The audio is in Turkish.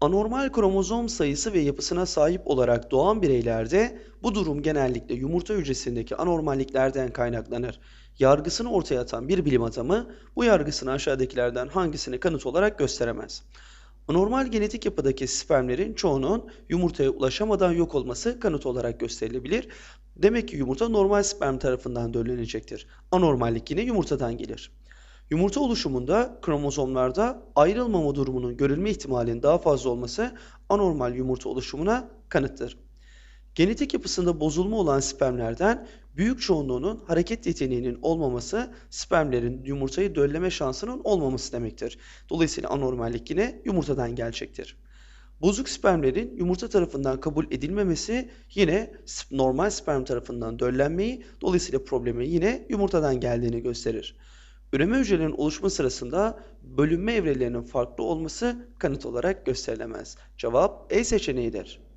Anormal kromozom sayısı ve yapısına sahip olarak doğan bireylerde bu durum genellikle yumurta hücresindeki anormalliklerden kaynaklanır. Yargısını ortaya atan bir bilim adamı bu yargısını aşağıdakilerden hangisini kanıt olarak gösteremez? Anormal genetik yapıdaki spermlerin çoğunun yumurtaya ulaşamadan yok olması kanıt olarak gösterilebilir. Demek ki yumurta normal sperm tarafından döllenecektir. Anormallik yine yumurtadan gelir. Yumurta oluşumunda kromozomlarda ayrılmama durumunun görülme ihtimalinin daha fazla olması anormal yumurta oluşumuna kanıttır. Genetik yapısında bozulma olan spermlerden büyük çoğunluğunun hareket yeteneğinin olmaması spermlerin yumurtayı dölleme şansının olmaması demektir. Dolayısıyla anormallik yine yumurtadan gelecektir. Bozuk spermlerin yumurta tarafından kabul edilmemesi yine normal sperm tarafından döllenmeyi, dolayısıyla problemi yine yumurtadan geldiğini gösterir. Üreme hücrelerinin oluşma sırasında bölünme evrelerinin farklı olması kanıt olarak gösterilemez. Cevap E seçeneğidir.